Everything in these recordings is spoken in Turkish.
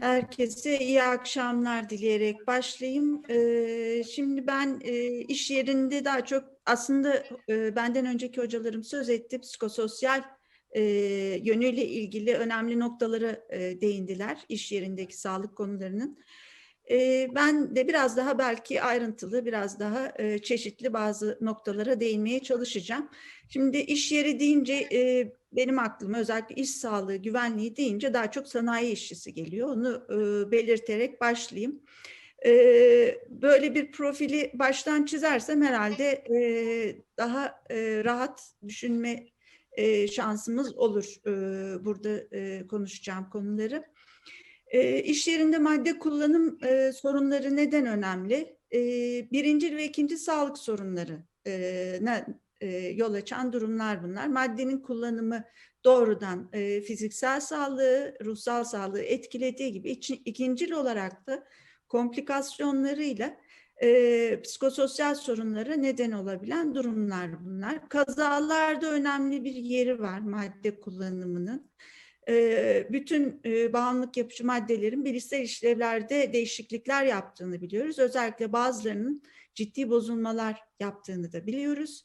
Herkese iyi akşamlar dileyerek başlayayım. Ee, şimdi ben e, iş yerinde daha çok aslında e, benden önceki hocalarım söz etti. Psikososyal e, yönüyle ilgili önemli noktalara değindiler iş yerindeki sağlık konularının. Ben de biraz daha belki ayrıntılı, biraz daha çeşitli bazı noktalara değinmeye çalışacağım. Şimdi iş yeri deyince benim aklıma özellikle iş sağlığı, güvenliği deyince daha çok sanayi işçisi geliyor. Onu belirterek başlayayım. Böyle bir profili baştan çizersem herhalde daha rahat düşünme şansımız olur burada konuşacağım konuları. E, iş yerinde madde kullanım e, sorunları neden önemli? E, birincil ve ikinci sağlık sorunları e, ne, e, yol açan durumlar bunlar. Maddenin kullanımı doğrudan e, fiziksel sağlığı, ruhsal sağlığı etkilediği gibi iç, ikincil olarak da komplikasyonlarıyla e, psikososyal sorunlara neden olabilen durumlar bunlar. Kazalarda önemli bir yeri var madde kullanımının. Bütün bağımlılık yapıcı maddelerin bilişsel işlevlerde değişiklikler yaptığını biliyoruz. Özellikle bazılarının ciddi bozulmalar yaptığını da biliyoruz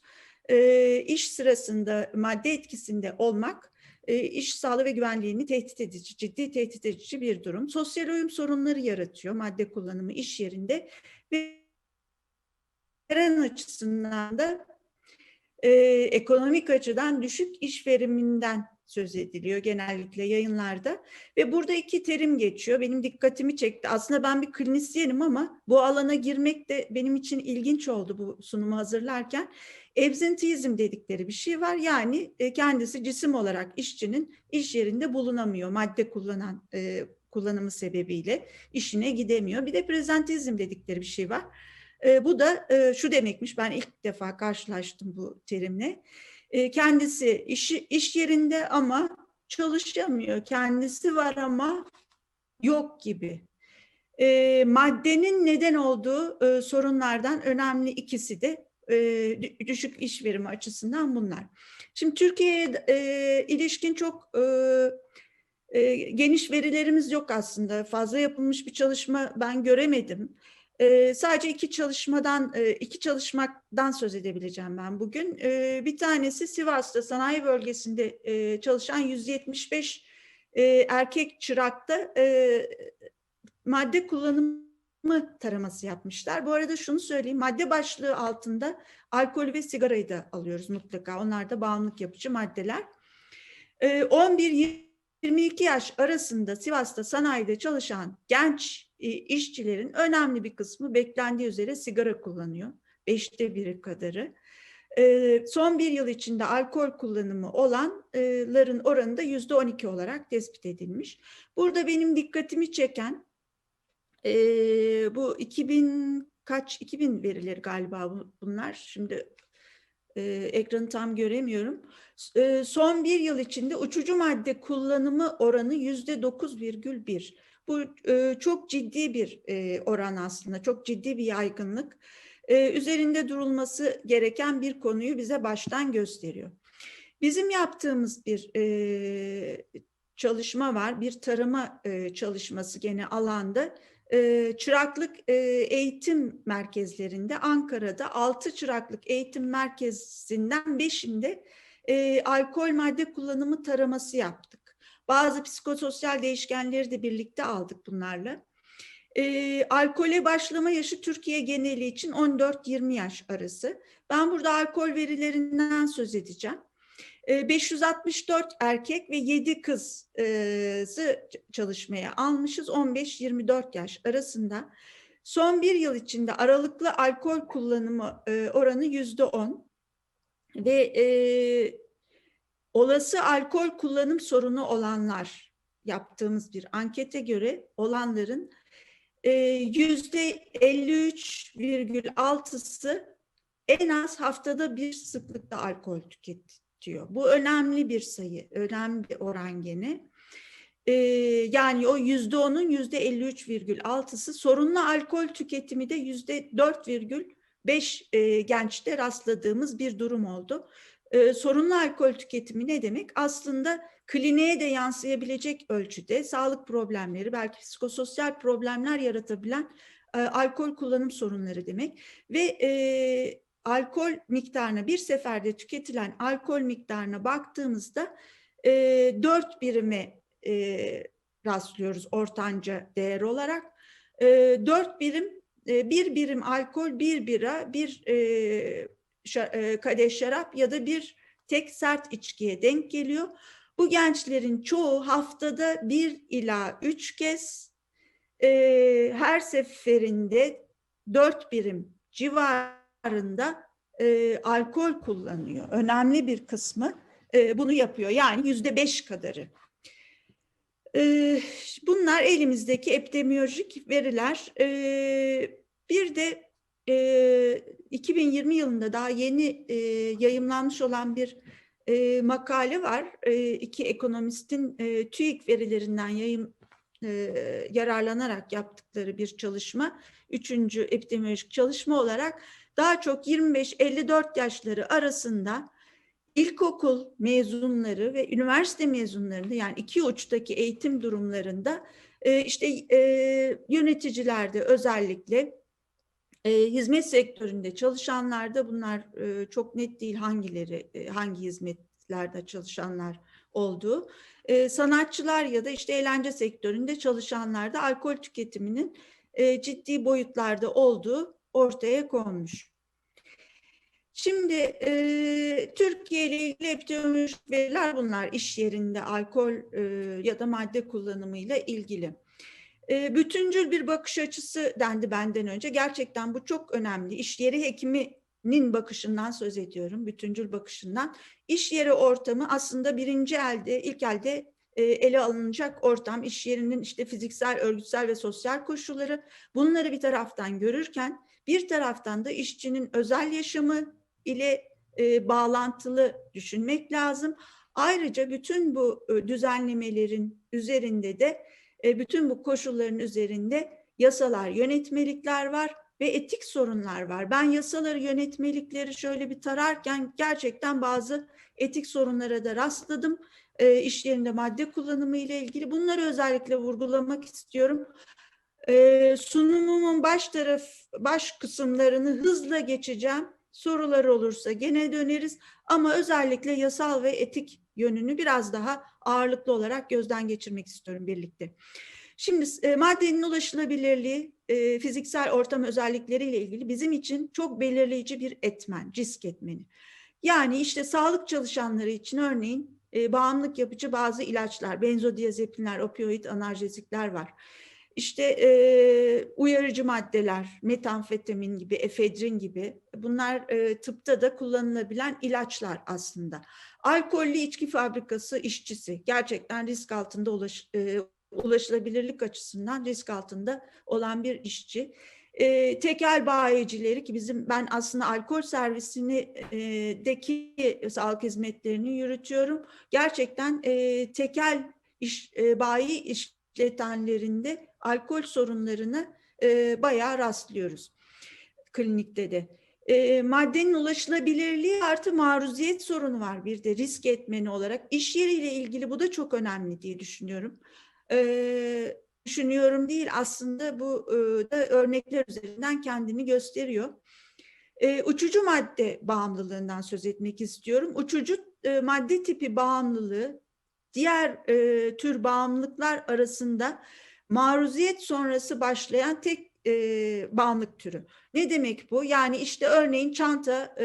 iş sırasında madde etkisinde olmak iş sağlığı ve güvenliğini tehdit edici, ciddi tehdit edici bir durum. Sosyal uyum sorunları yaratıyor madde kullanımı iş yerinde ve veren açısından da e, ekonomik açıdan düşük iş veriminden söz ediliyor genellikle yayınlarda ve burada iki terim geçiyor. Benim dikkatimi çekti. Aslında ben bir klinisyenim ama bu alana girmek de benim için ilginç oldu bu sunumu hazırlarken. Ebzentizm dedikleri bir şey var. Yani e, kendisi cisim olarak işçinin iş yerinde bulunamıyor. Madde kullanan e, kullanımı sebebiyle işine gidemiyor. Bir de prezentizm dedikleri bir şey var. E, bu da e, şu demekmiş. Ben ilk defa karşılaştım bu terimle. E, kendisi işi, iş yerinde ama çalışamıyor. Kendisi var ama yok gibi. E, maddenin neden olduğu e, sorunlardan önemli ikisi de e, düşük iş verimi açısından bunlar. Şimdi Türkiye'ye e, ilişkin çok e, e, geniş verilerimiz yok aslında. Fazla yapılmış bir çalışma ben göremedim. E, sadece iki çalışmadan e, iki çalışmaktan söz edebileceğim ben bugün. E, bir tanesi Sivas'ta sanayi bölgesinde e, çalışan 175 e, erkek çırakta e, madde kullanımı taraması yapmışlar. Bu arada şunu söyleyeyim, madde başlığı altında alkol ve sigarayı da alıyoruz mutlaka. Onlar da bağımlılık yapıcı maddeler. E, 11 22 yaş arasında Sivas'ta sanayide çalışan genç e, işçilerin önemli bir kısmı beklendiği üzere sigara kullanıyor. Beşte biri kadarı. E, son bir yıl içinde alkol kullanımı olanların oranı da yüzde 12 olarak tespit edilmiş. Burada benim dikkatimi çeken e, bu 2000 kaç 2000 verileri galiba bunlar. Şimdi e, ekranı tam göremiyorum. E, son bir yıl içinde uçucu madde kullanımı oranı yüzde 9,1. Bu e, çok ciddi bir e, oran aslında, çok ciddi bir yaygınlık. E, üzerinde durulması gereken bir konuyu bize baştan gösteriyor. Bizim yaptığımız bir e, çalışma var, bir tarama e, çalışması gene alanda çıraklık eğitim merkezlerinde Ankara'da 6 çıraklık eğitim merkezinden 5'inde alkol madde kullanımı taraması yaptık. Bazı psikososyal değişkenleri de birlikte aldık bunlarla. E, alkole başlama yaşı Türkiye geneli için 14-20 yaş arası. Ben burada alkol verilerinden söz edeceğim. 564 ee, erkek ve 7 kızı çalışmaya almışız 15-24 yaş arasında. Son bir yıl içinde aralıklı alkol kullanımı e, oranı yüzde 10 ve e, olası alkol kullanım sorunu olanlar yaptığımız bir ankete göre olanların e, yüzde 53,6'sı en az haftada bir sıklıkta alkol tüketti diyor. Bu önemli bir sayı, önemli bir oran gene. Ee, yani o yüzde onun yüzde 53,6'sı sorunlu alkol tüketimi de yüzde 4,5 e, gençte rastladığımız bir durum oldu. Ee, sorunlu alkol tüketimi ne demek? Aslında kliniğe de yansıyabilecek ölçüde sağlık problemleri, belki psikososyal problemler yaratabilen e, alkol kullanım sorunları demek. Ve e, alkol miktarına bir seferde tüketilen alkol miktarına baktığımızda e, 4 birime e, rastlıyoruz ortanca değer olarak. E, 4 birim, e, bir birim alkol, bir bira, bir e, e, kadeh şarap ya da bir tek sert içkiye denk geliyor. Bu gençlerin çoğu haftada bir ila üç kez e, her seferinde dört birim civarında e, alkol kullanıyor. Önemli bir kısmı e, bunu yapıyor. Yani yüzde beş kadarı. E, bunlar elimizdeki epidemiolojik veriler. E, bir de e, 2020 yılında daha yeni e, yayımlanmış olan bir e, makale var. E, iki ekonomistin e, TÜİK verilerinden yayın e, yararlanarak yaptıkları bir çalışma. Üçüncü epidemiolojik çalışma olarak daha çok 25-54 yaşları arasında ilkokul mezunları ve üniversite mezunlarında yani iki uçtaki eğitim durumlarında e, işte e, yöneticilerde özellikle e, hizmet sektöründe çalışanlar da bunlar çok net değil hangileri, hangi hizmetlerde çalışanlar olduğu. Sanatçılar ya da işte eğlence sektöründe çalışanlar da alkol tüketiminin ciddi boyutlarda olduğu ortaya konmuş. Şimdi e, Türkiye ile ilgili epidemiolojik veriler bunlar iş yerinde alkol e, ya da madde kullanımıyla ilgili. E, bütüncül bir bakış açısı dendi benden önce. Gerçekten bu çok önemli. İş yeri hekiminin bakışından söz ediyorum, bütüncül bakışından. İş yeri ortamı aslında birinci elde, ilk elde ele alınacak ortam, iş yerinin işte fiziksel, örgütsel ve sosyal koşulları. Bunları bir taraftan görürken bir taraftan da işçinin özel yaşamı ile e, bağlantılı düşünmek lazım. Ayrıca bütün bu e, düzenlemelerin üzerinde de e, bütün bu koşulların üzerinde yasalar, yönetmelikler var ve etik sorunlar var. Ben yasaları, yönetmelikleri şöyle bir tararken gerçekten bazı etik sorunlara da rastladım. E, iş yerinde madde kullanımı ile ilgili bunları özellikle vurgulamak istiyorum. E, sunumumun baş taraf, baş kısımlarını hızla geçeceğim. Sorular olursa gene döneriz ama özellikle yasal ve etik yönünü biraz daha ağırlıklı olarak gözden geçirmek istiyorum birlikte. Şimdi e, maddenin ulaşılabilirliği, e, fiziksel ortam özellikleriyle ilgili bizim için çok belirleyici bir etmen, risk etmeni. Yani işte sağlık çalışanları için örneğin e, bağımlılık yapıcı bazı ilaçlar, benzodiazepinler, opioid analjezikler var. İşte e, uyarıcı maddeler, metamfetamin gibi, efedrin gibi bunlar e, tıpta da kullanılabilen ilaçlar aslında. Alkollü içki fabrikası işçisi gerçekten risk altında ulaş, e, ulaşılabilirlik açısından risk altında olan bir işçi. E, tekel bayicileri ki bizim ben aslında alkol servisini e, deki sağlık hizmetlerini yürütüyorum. Gerçekten e, tekel iş, e, bayi işletenlerinde alkol sorunlarını e, bayağı rastlıyoruz klinikte de. E, maddenin ulaşılabilirliği artı maruziyet sorunu var bir de risk etmeni olarak. İş yeriyle ilgili bu da çok önemli diye düşünüyorum. E, düşünüyorum değil aslında bu e, da örnekler üzerinden kendini gösteriyor. E, uçucu madde bağımlılığından söz etmek istiyorum. Uçucu e, madde tipi bağımlılığı diğer e, tür bağımlılıklar arasında maruziyet sonrası başlayan tek e, bağımlılık türü. Ne demek bu? Yani işte örneğin çanta e,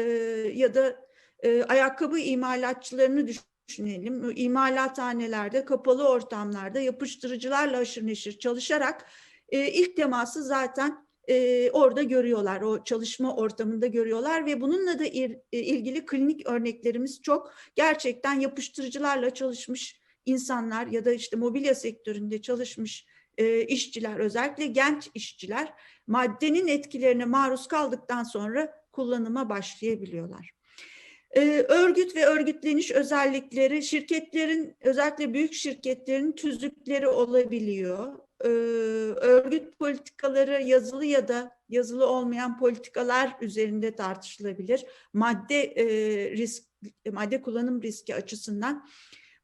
ya da e, ayakkabı imalatçılarını düşünelim. İmalathanelerde, kapalı ortamlarda yapıştırıcılarla aşırı neşir çalışarak e, ilk teması zaten e, orada görüyorlar, o çalışma ortamında görüyorlar ve bununla da il, e, ilgili klinik örneklerimiz çok. Gerçekten yapıştırıcılarla çalışmış insanlar ya da işte mobilya sektöründe çalışmış e, işçiler, özellikle genç işçiler maddenin etkilerine maruz kaldıktan sonra kullanıma başlayabiliyorlar. E, örgüt ve örgütleniş özellikleri şirketlerin özellikle büyük şirketlerin tüzükleri olabiliyor. E, örgüt politikaları yazılı ya da yazılı olmayan politikalar üzerinde tartışılabilir. Madde e, risk madde kullanım riski açısından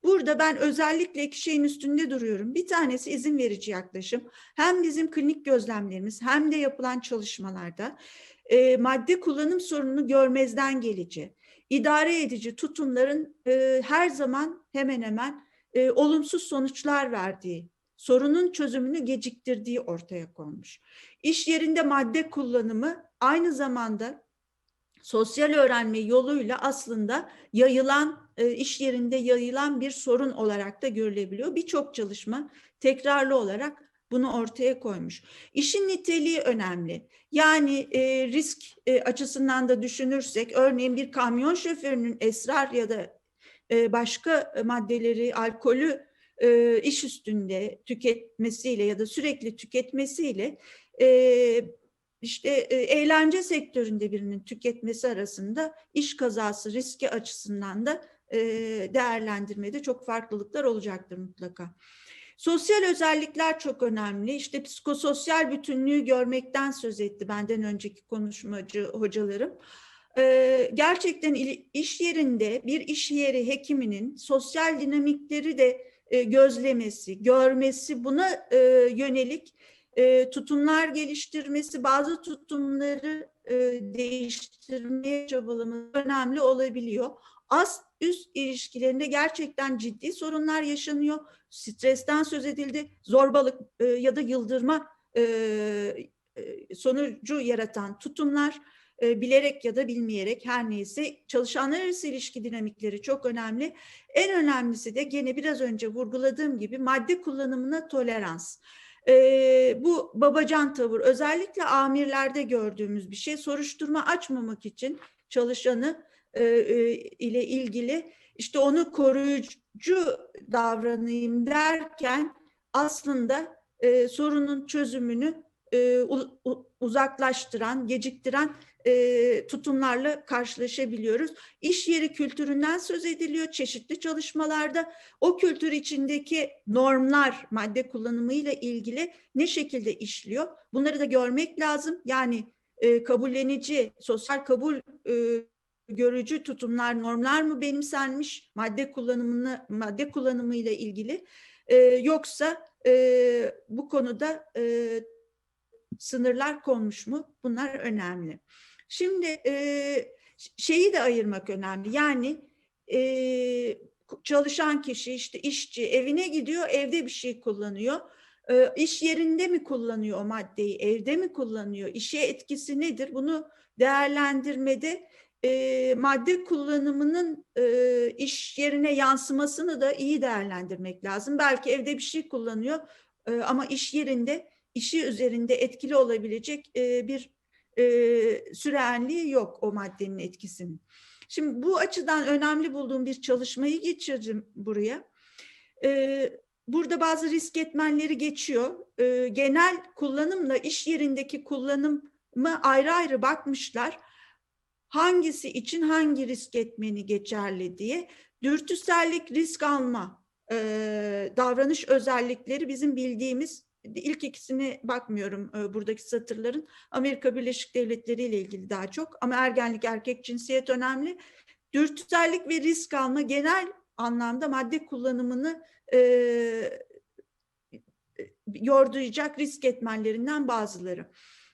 Burada ben özellikle iki şeyin üstünde duruyorum. Bir tanesi izin verici yaklaşım. Hem bizim klinik gözlemlerimiz hem de yapılan çalışmalarda e, madde kullanım sorununu görmezden gelici, idare edici tutumların e, her zaman hemen hemen e, olumsuz sonuçlar verdiği, sorunun çözümünü geciktirdiği ortaya konmuş. İş yerinde madde kullanımı aynı zamanda sosyal öğrenme yoluyla aslında yayılan, e, iş yerinde yayılan bir sorun olarak da görülebiliyor. Birçok çalışma tekrarlı olarak bunu ortaya koymuş. İşin niteliği önemli. Yani e, risk e, açısından da düşünürsek, örneğin bir kamyon şoförünün esrar ya da e, başka maddeleri, alkolü e, iş üstünde tüketmesiyle ya da sürekli tüketmesiyle e, işte e, eğlence sektöründe birinin tüketmesi arasında iş kazası riski açısından da e, değerlendirmede çok farklılıklar olacaktır mutlaka. Sosyal özellikler çok önemli. İşte psikososyal bütünlüğü görmekten söz etti benden önceki konuşmacı hocalarım. Ee, gerçekten iş yerinde bir iş yeri hekiminin sosyal dinamikleri de e, gözlemesi, görmesi, buna e, yönelik e, tutumlar geliştirmesi, bazı tutumları e, değiştirmeye çabalaması önemli olabiliyor. Az üst ilişkilerinde gerçekten ciddi sorunlar yaşanıyor. Stresten söz edildi, zorbalık e, ya da yıldırma e, e, sonucu yaratan tutumlar e, bilerek ya da bilmeyerek her neyse çalışanlar arası ilişki dinamikleri çok önemli. En önemlisi de gene biraz önce vurguladığım gibi madde kullanımına tolerans. E, bu babacan tavır özellikle amirlerde gördüğümüz bir şey. Soruşturma açmamak için çalışanı ile ilgili işte onu koruyucu davranayım derken aslında e, sorunun çözümünü e, uzaklaştıran, geciktiren e, tutumlarla karşılaşabiliyoruz. İş yeri kültüründen söz ediliyor çeşitli çalışmalarda. O kültür içindeki normlar madde kullanımıyla ilgili ne şekilde işliyor? Bunları da görmek lazım. Yani e, kabullenici, sosyal kabul e, görücü tutumlar, normlar mı benimsenmiş madde kullanımını madde kullanımıyla ilgili e, yoksa e, bu konuda e, sınırlar konmuş mu? Bunlar önemli. Şimdi e, şeyi de ayırmak önemli. Yani e, çalışan kişi işte işçi evine gidiyor, evde bir şey kullanıyor. E, iş yerinde mi kullanıyor o maddeyi, evde mi kullanıyor? İşe etkisi nedir? Bunu değerlendirmede e, madde kullanımının e, iş yerine yansımasını da iyi değerlendirmek lazım. Belki evde bir şey kullanıyor e, ama iş yerinde işi üzerinde etkili olabilecek e, bir e, sürenliği yok o maddenin etkisinin. Şimdi bu açıdan önemli bulduğum bir çalışmayı geçirdim buraya. E, burada bazı risk etmenleri geçiyor. E, genel kullanımla iş yerindeki kullanımı ayrı ayrı bakmışlar. Hangisi için hangi risk etmeni geçerli diye. Dürtüsellik, risk alma, e, davranış özellikleri bizim bildiğimiz ilk ikisini bakmıyorum e, buradaki satırların. Amerika Birleşik Devletleri ile ilgili daha çok ama ergenlik, erkek cinsiyet önemli. Dürtüsellik ve risk alma genel anlamda madde kullanımını e, yorduyacak risk etmenlerinden bazıları.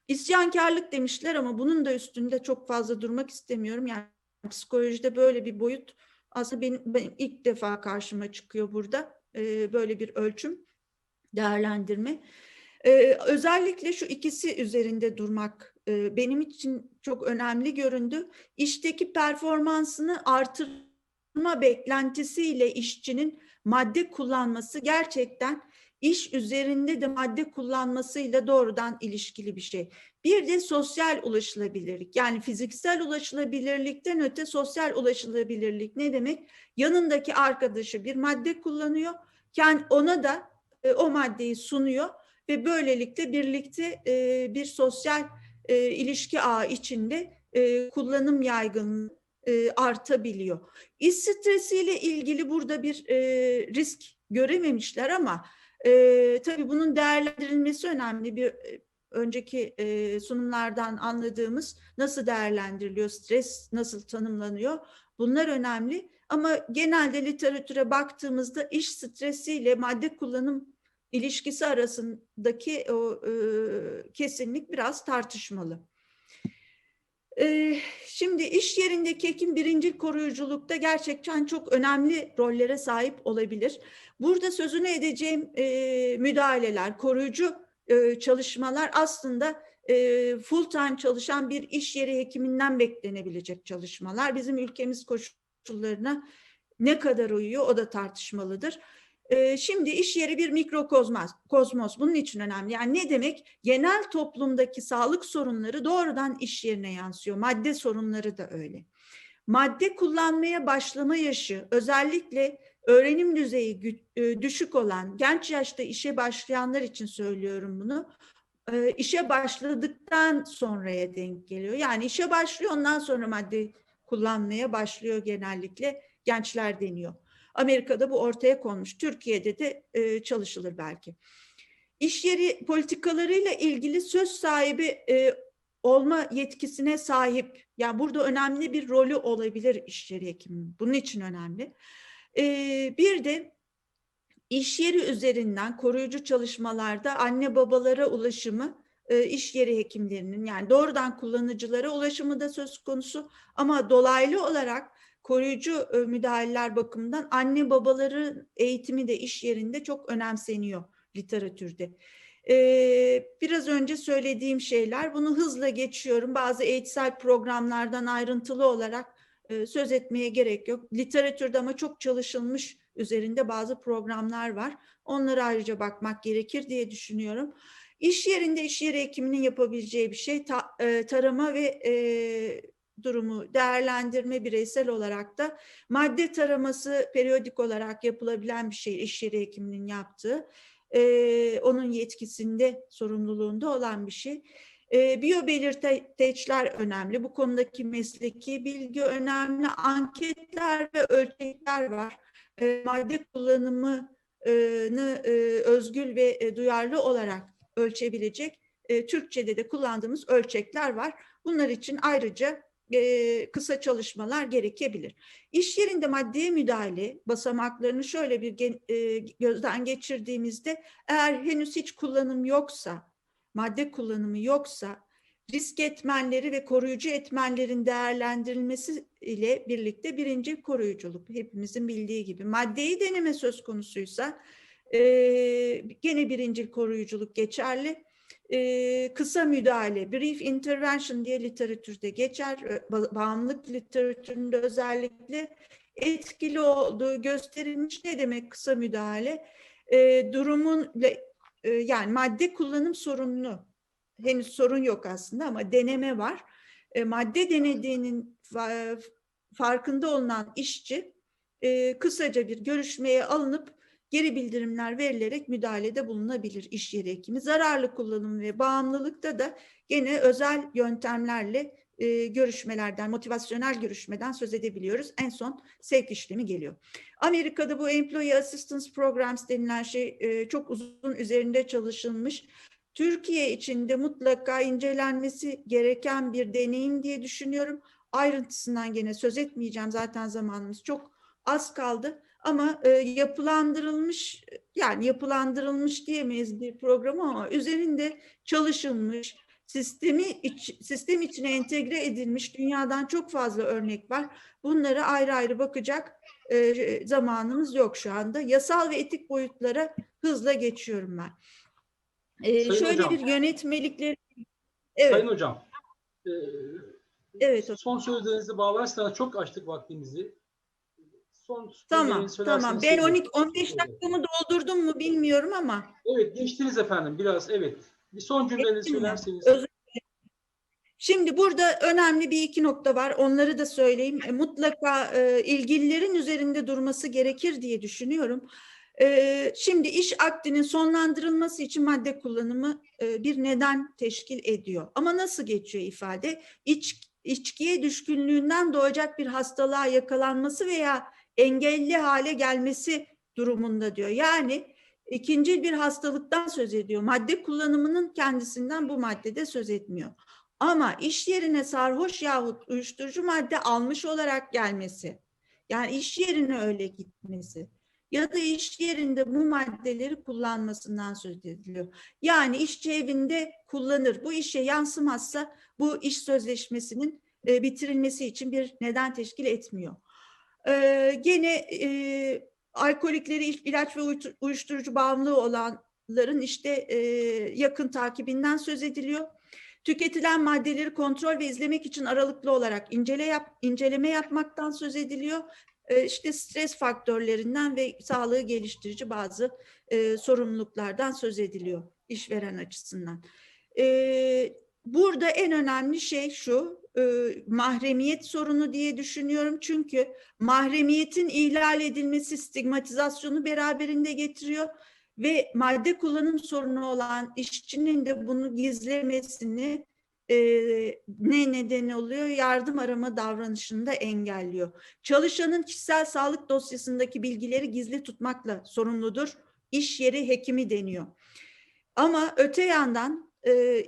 İsyankarlık demişler ama bunun da üstünde çok fazla durmak istemiyorum. Yani psikolojide böyle bir boyut aslında benim, benim ilk defa karşıma çıkıyor burada e, böyle bir ölçüm değerlendirme. Ee, özellikle şu ikisi üzerinde durmak e, benim için çok önemli göründü. İşteki performansını artırma beklentisiyle işçinin madde kullanması gerçekten iş üzerinde de madde kullanmasıyla doğrudan ilişkili bir şey. Bir de sosyal ulaşılabilirlik yani fiziksel ulaşılabilirlikten öte sosyal ulaşılabilirlik ne demek? Yanındaki arkadaşı bir madde kullanıyor, yani ona da e, o maddeyi sunuyor ve böylelikle birlikte e, bir sosyal e, ilişki ağı içinde e, kullanım yaygınlığı e, artabiliyor. İş stresiyle ilgili burada bir e, risk görememişler ama e, tabii bunun değerlendirilmesi önemli. Bir e, önceki e, sunumlardan anladığımız nasıl değerlendiriliyor, stres nasıl tanımlanıyor bunlar önemli. Ama genelde literatüre baktığımızda iş stresiyle madde kullanım ilişkisi arasındaki o e, kesinlik biraz tartışmalı. Şimdi iş yerindeki hekim birinci koruyuculukta gerçekten çok önemli rollere sahip olabilir. Burada sözünü edeceğim müdahaleler, koruyucu çalışmalar aslında full time çalışan bir iş yeri hekiminden beklenebilecek çalışmalar. Bizim ülkemiz koşullarına ne kadar uyuyor o da tartışmalıdır. E, şimdi iş yeri bir mikrokozmos. Kozmos. Bunun için önemli. Yani ne demek? Genel toplumdaki sağlık sorunları doğrudan iş yerine yansıyor. Madde sorunları da öyle. Madde kullanmaya başlama yaşı özellikle öğrenim düzeyi e, düşük olan genç yaşta işe başlayanlar için söylüyorum bunu. E, işe başladıktan sonraya denk geliyor. Yani işe başlıyor ondan sonra madde kullanmaya başlıyor genellikle gençler deniyor. Amerika'da bu ortaya konmuş. Türkiye'de de e, çalışılır belki. İş yeri politikalarıyla ilgili söz sahibi e, olma yetkisine sahip. Yani burada önemli bir rolü olabilir iş yeri hekiminin. Bunun için önemli. E, bir de iş yeri üzerinden koruyucu çalışmalarda anne babalara ulaşımı e, iş yeri hekimlerinin yani doğrudan kullanıcılara ulaşımı da söz konusu ama dolaylı olarak koruyucu e, müdahaleler bakımından anne babaların eğitimi de iş yerinde çok önemseniyor literatürde. Ee, biraz önce söylediğim şeyler bunu hızla geçiyorum. Bazı eğitsel programlardan ayrıntılı olarak e, söz etmeye gerek yok. Literatürde ama çok çalışılmış üzerinde bazı programlar var. Onlara ayrıca bakmak gerekir diye düşünüyorum. İş yerinde iş yeri hekiminin yapabileceği bir şey ta, e, tarama ve e, durumu değerlendirme bireysel olarak da madde taraması periyodik olarak yapılabilen bir şey iş yeri hekiminin yaptığı. E, onun yetkisinde, sorumluluğunda olan bir şey. E, biyobelirteçler önemli. Bu konudaki mesleki bilgi önemli. Anketler ve ölçekler var. E, madde kullanımını e, özgül ve e, duyarlı olarak ölçebilecek e, Türkçe'de de kullandığımız ölçekler var. Bunlar için ayrıca e, kısa çalışmalar gerekebilir. İş yerinde maddeye müdahale basamaklarını şöyle bir e, gözden geçirdiğimizde eğer henüz hiç kullanım yoksa, madde kullanımı yoksa risk etmenleri ve koruyucu etmenlerin değerlendirilmesi ile birlikte birinci koruyuculuk hepimizin bildiği gibi maddeyi deneme söz konusuysa e, gene birinci koruyuculuk geçerli e, kısa müdahale, brief intervention diye literatürde geçer. Bağımlılık literatüründe özellikle etkili olduğu gösterilmiş. Ne demek kısa müdahale? E, durumun e, yani madde kullanım sorununu henüz sorun yok aslında ama deneme var. E, madde denediğinin farkında olunan işçi e, kısaca bir görüşmeye alınıp geri bildirimler verilerek müdahalede bulunabilir iş yeri hekimi. Zararlı kullanım ve bağımlılıkta da gene özel yöntemlerle e, görüşmelerden, motivasyonel görüşmeden söz edebiliyoruz. En son sevk işlemi geliyor. Amerika'da bu Employee Assistance Programs denilen şey e, çok uzun üzerinde çalışılmış. Türkiye içinde mutlaka incelenmesi gereken bir deneyim diye düşünüyorum. Ayrıntısından gene söz etmeyeceğim zaten zamanımız çok az kaldı. Ama e, yapılandırılmış yani yapılandırılmış diyemeyiz bir program ama üzerinde çalışılmış, sistemi iç, sistem içine entegre edilmiş dünyadan çok fazla örnek var. Bunları ayrı ayrı bakacak e, zamanımız yok şu anda. Yasal ve etik boyutlara hızla geçiyorum ben. E, şöyle hocam, bir yönetmelikleri... Evet. Sayın Hocam, e, evet, son sözlerinizi bağlarsanız çok açtık vaktimizi son Tamam, tamam. Ben 12 15 dakikamı doldurdum mu bilmiyorum ama. Evet, geçtiniz efendim biraz. Evet. Bir son cümlenizi söylerseniz. Özür Şimdi burada önemli bir iki nokta var. Onları da söyleyeyim. E, mutlaka e, ilgililerin üzerinde durması gerekir diye düşünüyorum. E, şimdi iş akdinin sonlandırılması için madde kullanımı e, bir neden teşkil ediyor. Ama nasıl geçiyor ifade? İç, içkiye düşkünlüğünden doğacak bir hastalığa yakalanması veya engelli hale gelmesi durumunda diyor. Yani ikinci bir hastalıktan söz ediyor. Madde kullanımının kendisinden bu maddede söz etmiyor. Ama iş yerine sarhoş yahut uyuşturucu madde almış olarak gelmesi, Yani iş yerine öyle gitmesi ya da iş yerinde bu maddeleri kullanmasından söz ediliyor. Yani işçi evinde kullanır. Bu işe yansımazsa bu iş sözleşmesinin e, bitirilmesi için bir neden teşkil etmiyor. Ee, gene e, alkolikleri, il- ilaç ve uyuşturucu bağımlılığı olanların işte e, yakın takibinden söz ediliyor. Tüketilen maddeleri kontrol ve izlemek için aralıklı olarak incele yap, inceleme yapmaktan söz ediliyor. E, işte stres faktörlerinden ve sağlığı geliştirici bazı e, sorumluluklardan söz ediliyor işveren açısından. E, burada en önemli şey şu, e, mahremiyet sorunu diye düşünüyorum. Çünkü mahremiyetin ihlal edilmesi stigmatizasyonu beraberinde getiriyor ve madde kullanım sorunu olan işçinin de bunu gizlemesini e, ne neden oluyor? Yardım arama davranışını da engelliyor. Çalışanın kişisel sağlık dosyasındaki bilgileri gizli tutmakla sorumludur. İş yeri hekimi deniyor. Ama öte yandan e,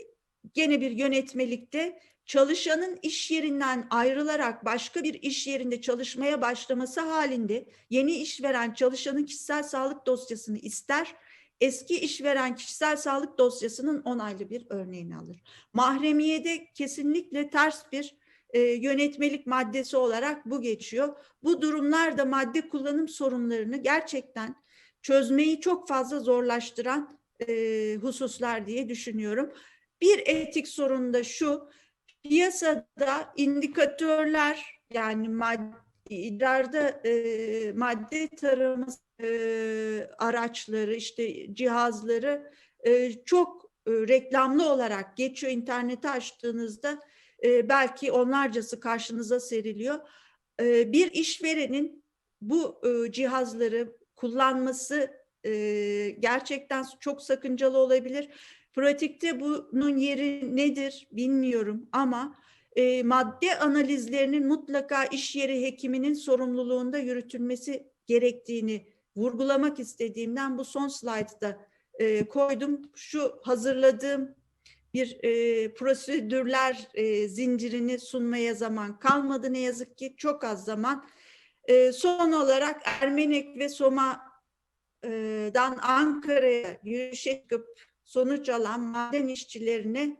gene bir yönetmelikte çalışanın iş yerinden ayrılarak başka bir iş yerinde çalışmaya başlaması halinde yeni işveren çalışanın kişisel sağlık dosyasını ister, eski işveren kişisel sağlık dosyasının onaylı bir örneğini alır. Mahremiyede kesinlikle ters bir e, yönetmelik maddesi olarak bu geçiyor. Bu durumlarda madde kullanım sorunlarını gerçekten çözmeyi çok fazla zorlaştıran e, hususlar diye düşünüyorum. Bir etik sorun da şu, piyasada indikatörler yani madde, idrarda e, madde taraması e, araçları işte cihazları e, çok e, reklamlı olarak geçiyor internete açtığınızda e, belki onlarcası karşınıza seriliyor. E, bir işverenin bu e, cihazları kullanması e, gerçekten çok sakıncalı olabilir. Pratikte bunun yeri nedir bilmiyorum ama e, madde analizlerinin mutlaka iş yeri hekiminin sorumluluğunda yürütülmesi gerektiğini vurgulamak istediğimden bu son slaytta e, koydum. Şu hazırladığım bir e, prosedürler e, zincirini sunmaya zaman kalmadı ne yazık ki çok az zaman. E, son olarak Ermenek ve Soma'dan Ankara'ya yürüyüşe çıkıp sonuç alan maden işçilerine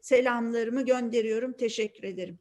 selamlarımı gönderiyorum. Teşekkür ederim.